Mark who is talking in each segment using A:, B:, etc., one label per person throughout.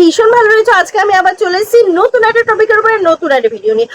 A: ভীষণ ভালো রয়েছে। আজকে আমি আবার চলে এসেছি নতুন একটা টপিকের উপরে, নতুন একটা ভিডিও নিয়ে।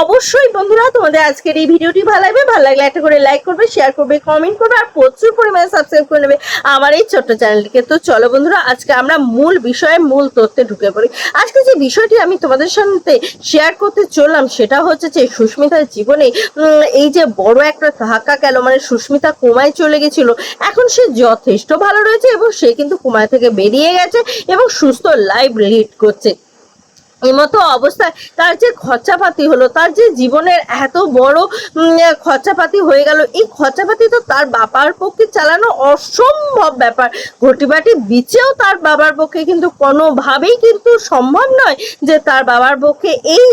A: অবশ্যই বন্ধুরা, তোমাদের আজকের এই ভিডিওটি ভালো লাগবে। ভালো লাগলে একটা করে লাইক করবে শেয়ার করবে কমেন্ট করবে, আর প্রচুর পরিমাণে সাবস্ক্রাইব করে নেবে আমার এই ছোট্ট চ্যানেলটিকে তো চলো বন্ধুরা, আজকে আমরা মূল বিষয়ে মূল তথ্যে ঢুকে পড়ি। আজকে যে বিষয়টি আমি তোমাদের সাথে শেয়ার করতে চললাম, সেটা হচ্ছে যে সুস্মিতার জীবনে এই যে বড় একটা ধাক্কা গেল মানে সুস্মিতা কোমায় চলে গেছিল। এখন সে যথেষ্ট ভালো রয়েছে এবং সে কিন্তু কোমায় থেকে বেরিয়ে গেছে এবং সুস্থ লাইফ লিড করছে। মতো অবস্থায় তার যে খরচাপাতি হলো, তার যে জীবনের এত বড় খরচাপাতি হয়ে গেল, এই খরচাপাতি তো তার বাবার পক্ষে চালানো অসম্ভব ব্যাপার। ঘটিবাটি বিচেও তার বাবার পক্ষে কিন্তু কোনোভাবেই কিন্তু সম্ভব নয় যে তার বাবার পক্ষে এই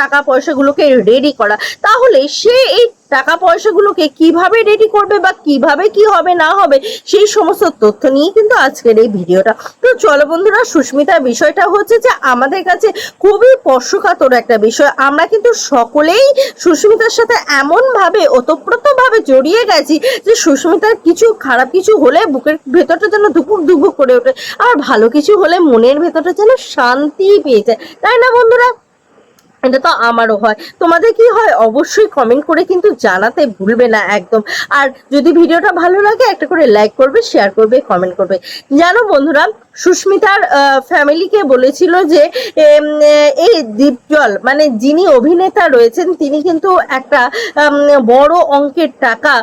A: টাকা পয়সাগুলোকে রেডি করা। তাহলে সে এই টাকা পয়সাগুলোকে কীভাবে রেডি করবে বা কীভাবে কি হবে, না হবে, সেই সমস্ত তথ্য নিয়ে কিন্তু আজকের এই ভিডিওটা। তো চলো বন্ধুরা, সুস্মিতার বিষয়টা হচ্ছে যে, আমাদের কাছে খুবই স্পর্শকাতর একটা বিষয়। আমরা কিন্তু সকলেই সুস্মিতার সাথে এমন ভাবে ওতপ্রোত ভাবে জড়িয়ে গেছি যে, সুস্মিতার কিছু খারাপ কিছু হলে বুকের ভেতরটা যেন ধুপুক ধুপুক করে ওঠে। আর ভালো কিছু হলে মনের ভেতরটা যেন শান্তি পেয়ে যায়। তাই না বন্ধুরা? এটা তো আমারও হয়। তোমাদের কি হয়? অবশ্যই কমেন্ট করে কিন্তু জানাতে ভুলবে না একদম। আর যদি ভিডিওটা ভালো লাগে, একটা করে লাইক করবে শেয়ার করবে কমেন্ট করবে। জানো বন্ধুরা সুস্মিতার ফ্যামিলিকে বলেছিল যে এই দীপজল মানে যিনি অভিনেতা রয়েছেন, তিনি কিন্তু একটা বড় অঙ্কের টাকা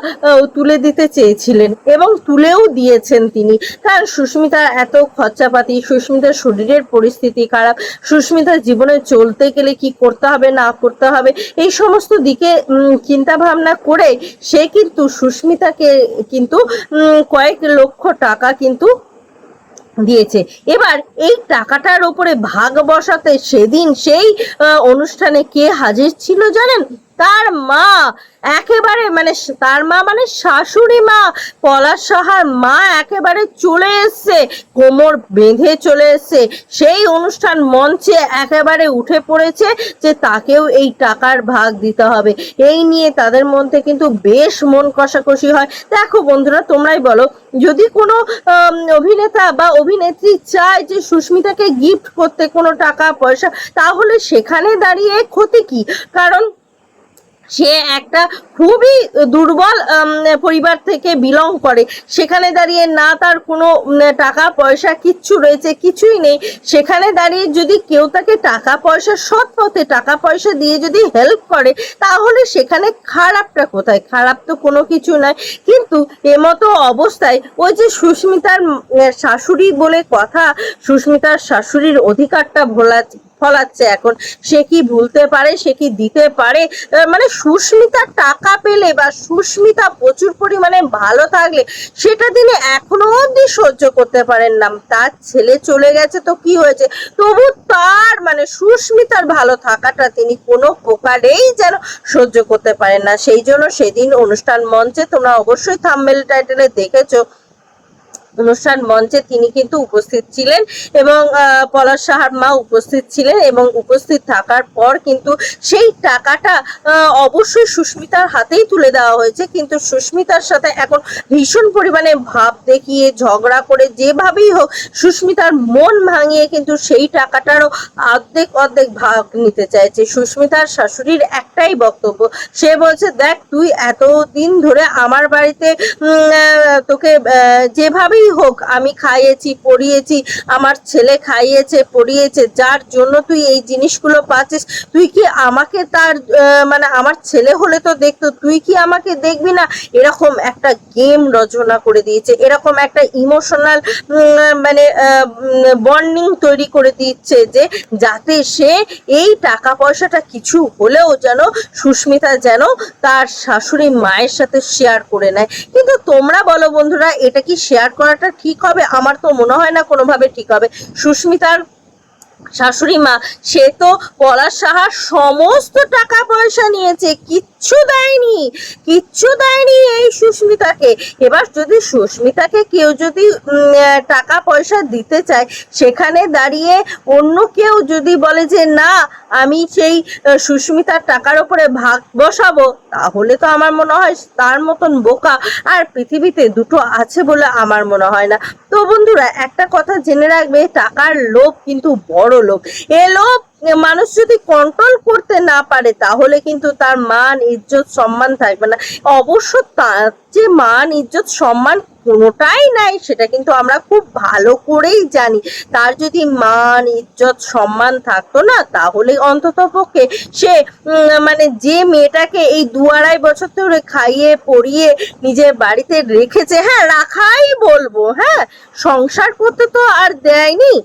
A: তুলে দিতে চেয়েছিলেন এবং তুলেও দিয়েছেন তিনি। কারণ সুস্মিতার এত খরচাপাতি, সুস্মিতার শরীরের পরিস্থিতি খারাপ, সুস্মিতার জীবনে চলতে গেলে কি করতে হবে, না করতে হবে, এই সমস্ত দিকে চিন্তা ভাবনা করে সে কিন্তু সুস্মিতাকে কিন্তু কয়েক লক্ষ টাকা কিন্তু দিয়েছে। এবার এই টাকাটার ওপরে ভাগ বসাতে সেদিন সেই অনুষ্ঠানে কে হাজির ছিল জানেন? তার মা, একেবারে মানে তার মা মানে শাশুড়ি মা, পলাশ সাহার মা একেবারে চলে এসছে, কোমর বেঁধে চলে এসছে। সেই অনুষ্ঠান মঞ্চে একেবারে উঠে পড়েছে যে তাকেও এই টাকার ভাগ দিতে হবে। এই নিয়ে তাদের মধ্যে কিন্তু বেশ মন কষাকষি হয়। দেখো বন্ধুরা, তোমরাই বলো, যদি কোনো অভিনেতা বা অভিনেত্রী চায় যে সুস্মিতাকে গিফট করতে কোনো টাকা, পয়সা, তাহলে সেখানে দাঁড়িয়ে ক্ষতি কি? কারণ সে একটা খুবই দুর্বল পরিবার থেকে বিলং করে। সেখানে দাঁড়িয়ে না তার কোনো টাকা, পয়সা কিচ্ছু রয়েছে, কিছুই নেই। সেখানে দাঁড়িয়ে যদি কেউ তাকে টাকা, পয়সা, সৎ পথে টাকা, পয়সা দিয়ে যদি হেল্প করে, তাহলে সেখানে খারাপটা কোথায়? খারাপ তো কোনো কিছু নয়। কিন্তু এমতো অবস্থায় ওই যে সুস্মিতার শাশুড়ি বলে কথা, সুস্মিতার শাশুড়ির অধিকারটা ভোলা ফলাচ্ছে। এখন সে কি ভুলতে পারে, সে কি দিতে পারে? মানে সুস্মিতা টাকা পেলে বা সুস্মিতা প্রচুর পরিমাণে ভালো থাকলে সেটা তিনি এখনও অবধি সহ্য করতে পারেন না। তার ছেলে চলে গেছে তো কি হয়েছে? তবু তার মানে সুস্মিতার ভালো থাকাটা তিনি কোনো প্রকারেই যেন সহ্য করতে পারেন না। সেই জন্য সেদিন অনুষ্ঠান মঞ্চে তোমরা অবশ্যই থাম্বেল টাইটেলে দেখেছ। অনুষ্ঠান মঞ্চে তিনি কিন্তু উপস্থিত ছিলেন এবং পলাশ সাহার মা উপস্থিত ছিলেন এবং উপস্থিত থাকার পর কিন্তু সেই টাকাটা অবশ্যই সুস্মিতার হাতেই তুলে দেওয়া হয়েছে। কিন্তু সুস্মিতার সাথে এখন ভীষণ পরিমাণে ভাব দেখিয়ে ঝগড়া করে যেভাবেই হোক সুস্মিতার মন ভাঙিয়ে কিন্তু সেই টাকাটারও অর্ধেক অর্ধেক ভাগ নিতে চাইছে। সুস্মিতার শাশুড়ির একটাই বক্তব্য সে বলছে দেখ তুই এতদিন ধরে আমার বাড়িতে তোকে আহ, যেভাবেই হোক, আমি খাইয়েছি, পড়িয়েছি, আমার ছেলে খাইয়েছে, পড়িয়েছে, যার জন্য তুই এই জিনিসগুলো পাচ্ছিস, তুই কি আমাকে তার মানে আমার ছেলে হলে তো দেখতো, তুই কি আমাকে দেখবি না? এরকম একটা গেম রচনা করে দিয়েছে, এরকম একটা ইমোশনাল মানে বন্ডিং তৈরি করে দিচ্ছে যে, যাতে সে এই টাকা পয়সাটা কিছু হলেও যেন সুস্মিতা যেন তার শাশুড়ি মায়ের সাথে শেয়ার করে নেয়। কিন্তু তোমরা বলো বন্ধুরা, এটা কি শেয়ার করাটা ঠিক হবে? আমার তো মনে হয় না কোনোভাবে ঠিক হবে। সুস্মিতার শাশুড়ি মা, সে তো পলাশ সাহার সমস্ত টাকা পয়সা নিয়েছে, কিচ্ছু দেয়নি কিচ্ছু দেয়নি এই সুস্মিতাকে। এবার যদি সুস্মিতাকে কেউ যদি টাকা পয়সা দিতে চায়, সেখানে দাঁড়িয়ে অন্য কেউ যদি বলে যে, না, আমি সেই সুস্মিতার টাকার ওপরে ভাগ বসাবো, তাহলে তো আমার মনে হয় তার মতন বোকা। আর পৃথিবীতে দুটো আছে বলে আমার মনে হয় না। তো বন্ধুরা একটা কথা জেনে রাখবে টাকার লোভ কিন্তু বড় লোভ এ লোভ মানুষ যদি কন্ট্রোল করতে না পারে, তাহলে কিন্তু তার মান, ইজ্জত, সম্মান থাকবে না। অবশ্য তার যে মান, ইজ্জত, সম্মান কোনোটাই নাই, সেটা কিন্তু আমরা খুব ভালো করেই জানি। তার যদি মান, ইজ্জত, সম্মান থাকতো না, তাহলে অন্তত পক্ষে সে মানে যে মেয়েটাকে এই দু আড়াই বছর ধরে খাইয়ে, পরিয়ে নিজের বাড়িতে রেখেছে হ্যাঁ রাখাই বলব হ্যাঁ সংসার করতে তো আর দেয়নি।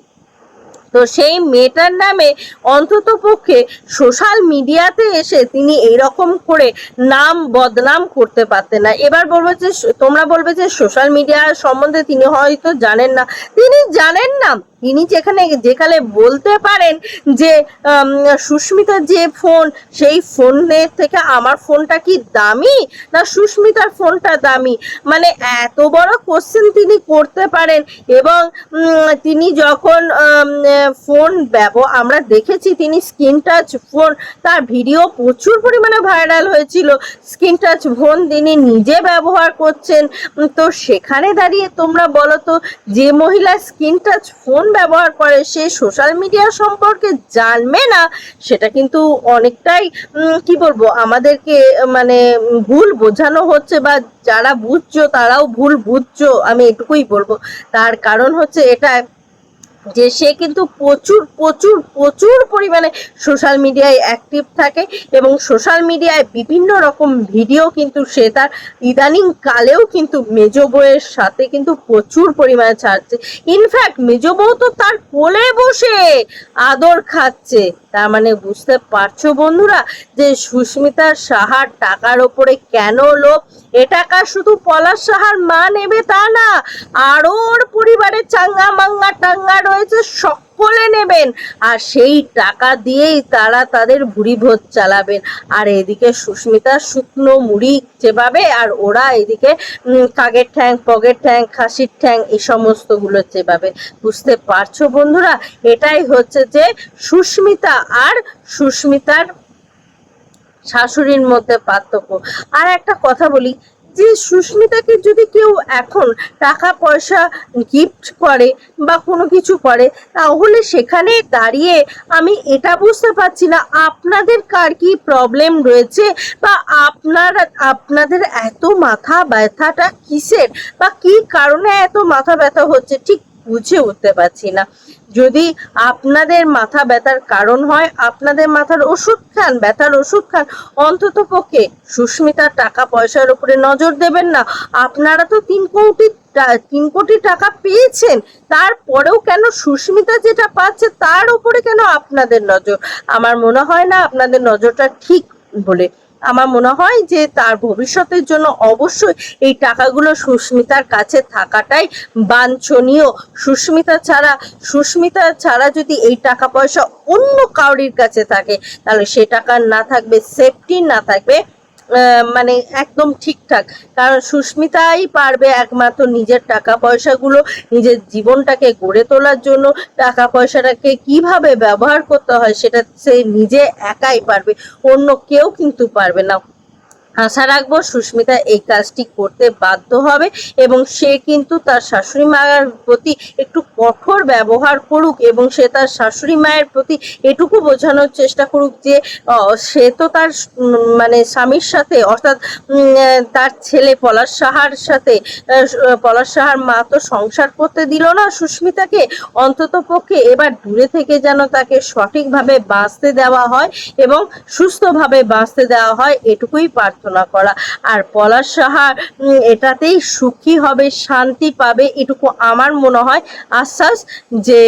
A: তো সেই মেয়েটার নামে অন্তত পক্ষে সোশ্যাল মিডিয়াতে এসে তিনি এইরকম করে নাম বদনাম করতে পারতেন না। এবার বলব যে, তোমরা বলবে যে সোশ্যাল মিডিয়া সম্বন্ধে তিনি হয়তো জানেন না। তিনি জানেন না। তিনি যেখানে যেখানে বলতে পারেন যে সুস্মিতার যে ফোন সেই ফোনের থেকে আমার ফোনটা কি দামি? না সুস্মিতার ফোনটা দামি? মানে এত বড় কোশ্চেন তিনি করতে পারেন এবং তিনি যখন ফোন ব্যবহার আমরা দেখেছি তিনি স্ক্রিন টাচ ফোন তার ভিডিও প্রচুর পরিমাণে ভাইরাল হয়েছিল। স্ক্রিন টাচ ফোন তিনি নিজে ব্যবহার করছেন। তো সেখানে দাঁড়িয়ে তোমরা বলো তো, যে মহিলা স্ক্রিন টাচ ফোন ব্যবহার করে সে সোশ্যাল মিডিয়া সম্পর্কে জানবে না, সেটা কিন্তু অনেকটাই কি বলব, আমাদেরকে মানে ভুল বোঝানো হচ্ছে বা যারা বুঝছ তারাও ভুল বুঝছ, আমি এটুকুই বলব। তার কারণ হচ্ছে এটা যে সে কিন্তু প্রচুর প্রচুর প্রচুর পরিমাণে সোশ্যাল মিডিয়ায় অ্যাক্টিভ থাকে এবং সোশ্যাল মিডিয়ায় বিভিন্ন রকম ভিডিও কিন্তু সে তার ইদানিং কালেও কিন্তু মেজ বউয়ের সাথে কিন্তু প্রচুর পরিমাণে ছাড়ছে। ইনফ্যাক্ট মেজ বউ তো তার কোলে বসে আদর খাচ্ছে। তার মানে বুঝতে পারছ বন্ধুরা যে সুস্মিতা সাহার টাকার ওপরে কেন লোভ? টাকা শুধু পলাশ সাহার মা নেবে তা না, আরও ওর পরিবারের চাঙ্গা মাঙ্গা টাঙ্গা রয়েছে, সকলে নেবেন। আর সেই টাকা দিয়েই তারা তাদের ভুড়ি ভোজ চালাবেন। আর এদিকে সুস্মিতা শুকনো মুড়ি চেবাবে, আর ওরা এদিকে কাকের ঠ্যাং, পগের ঠ্যাং, খাসির ঠ্যাং এই সমস্তগুলো চেবাবে। বুঝতে পারছ বন্ধুরা? এটাই হচ্ছে যে সুস্মিতা আর সুস্মিতার শাশুড়ির মধ্যে পার্থক্য। আর একটা কথা বলি, যে সুস্মিতাকে যদি কেউ এখন টাকা পয়সা গিফট করে বা কোনো কিছু করে, তাহলে সেখানে দাঁড়িয়ে আমি এটা বুঝতে পারছি না, আপনাদের কার কি প্রবলেম রয়েছে বা আপনার, আপনাদের এত মাথা ব্যথাটা কিসের বা কি কারণে এত মাথা ব্যথা হচ্ছে? ঠিক বুঝে উঠতে পারছি না। যদি আপনাদের মাথা ব্যথার কারণ হয়, আপনাদের মাথার ওষুধ খান, ব্যথার ওষুধ খান, অন্তত পক্ষে সুস্মিতার টাকা পয়সার উপরে নজর দেবেন না। আপনারা তো তিন কোটি তিন কোটি টাকা পেয়েছেন। তারপরেও কেন সুস্মিতা যেটা পাচ্ছে, তার উপরে কেন আপনাদের নজর? আমার মনে হয় না আপনাদের নজরটা ঠিক বলে আমার মনে হয় যে তার ভবিষ্যতের জন্য অবশ্যই এই টাকাগুলো সুস্মিতার কাছে থাকাটাই বাঞ্ছনীয়। সুস্মিতা ছাড়া সুস্মিতা ছাড়া যদি এই টাকা পয়সা অন্য কাউরির কাছে থাকে, তাহলে সে টাকা না থাকবে সেফটি না থাকবে। মানে একদম ঠিকঠাক। কারণ সুস্মিতাই পারবে একমাত্র নিজের টাকা পয়সাগুলো নিজের জীবনটাকে গড়ে তোলার জন্য। টাকা পয়সাটাকে কীভাবে ব্যবহার করতে হয়, সেটা সে নিজে একাই পারবে, অন্য কেউ কিন্তু পারবে না। আশা রাখব সুস্মিতা এই কাজটি করতে বাধ্য হবে এবং সে কিন্তু তার শাশুড়ি মায়ের প্রতি একটু কঠোর ব্যবহার করুক এবং সে তার শাশুড়ি মায়ের প্রতি এটুকু বোঝানোর চেষ্টা করুক যে সে তো তার মানে স্বামীর সাথে অর্থাৎ তার ছেলে পলাশ সাহার সাথে পলাশ সাহার মা তো সংসার করতে দিল না সুস্মিতাকে। অন্তত পক্ষে এবার দূরে থেকে যেন তাকে সঠিকভাবে বাঁচতে দেওয়া হয় এবং সুস্থভাবে বাঁচতে দেওয়া হয় এটুকুই প্রার্থনা করা। আর পলাশ সাহা এটাতেই সুখী হবে, শান্তি পাবে, এটুকু আমার মনে হয় আশ্বাস যে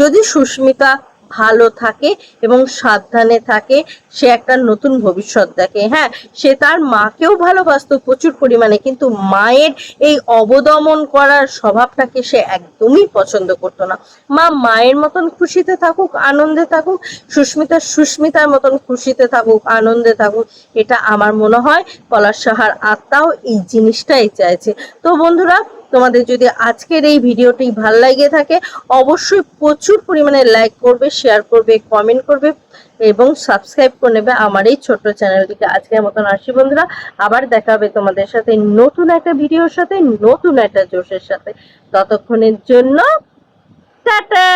A: যদি সুস্মিতা ভালো থাকে এবং সাবধানে থাকে। সে একটা নতুন ভবিষ্যৎ দেখে হ্যাঁ? সে তার মাকেও ভালোবাসতো প্রচুর পরিমাণে, কিন্তু মায়ের এই অবদমন করার স্বভাবটাকে সে একদমই পছন্দ করতো না। মা মায়ের মতন খুশিতে থাকুক, আনন্দে থাকুক, সুস্মিতা সুস্মিতার মতন খুশিতে থাকুক, আনন্দে থাকুক, এটা আমার মনে হয় পলাশ সাহার আত্মাও এই জিনিসটাই চাইছে। তো বন্ধুরা তোমাদের যদি আজকের এই ভিডিওটি ভালো লাগে থাকে, অবশ্যই প্রচুর পরিমাণে লাইক করবে শেয়ার করবে কমেন্ট করবে এবং সাবস্ক্রাইব করে নেবে আমার এই ছোট্ট চ্যানেলটিকে আজকের মতন আসি বন্ধুরা, আবার দেখা হবে তোমাদের সাথে নতুন একটা ভিডিওর সাথে, নতুন একটা জোশের সাথে। ততক্ষণের জন্য, টাটা!